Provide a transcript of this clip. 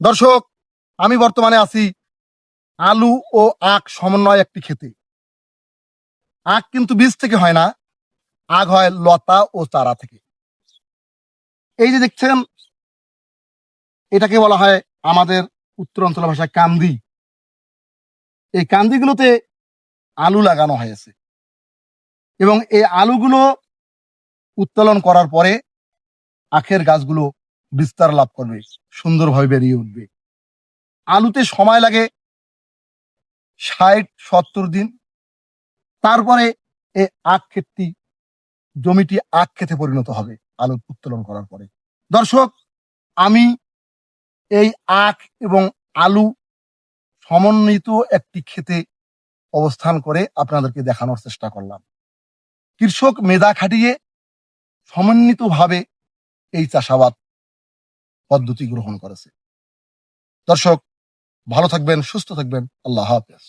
দর্শক, আমি বর্তমানে আছি আলু ও আখ সমন্বয় একটি খেতে। আখ কিন্তু বীজ থেকে হয় না, আখ হয় লতা ও চারা থেকে। এই যে দেখছেন, এটাকে বলা হয় আমাদের উত্তরাঞ্চল ভাষায় কান্দি। এই কান্দিগুলোতে আলু লাগানো হয়েছে। এবং এই আলুগুলো উত্তোলন করার পরে আখের গাছগুলো বিস্তার লাভ করবে, সুন্দরভাবে বেরিয়ে উঠবে। আলুতে সময় লাগে ষাট, সত্তর দিন। তারপরে এই আখ ক্ষেতটি জমিটি আখ খেতে পরিণত হবে আলু উত্তোলন করার পরে। দর্শক, আমি এই আখ এবং আলু সমন্বিত একটি খেতে অবস্থান করে আপনাদেরকে দেখানোর চেষ্টা করলাম। কৃষক মেধা খাটিয়ে সমন্বিতভাবে এই চাষাবাদ পদ্ধতি গ্রহণ করেছে। দর্শক ভালো থাকবেন সুস্থ থাকবেন। আল্লাহ হাফেজ।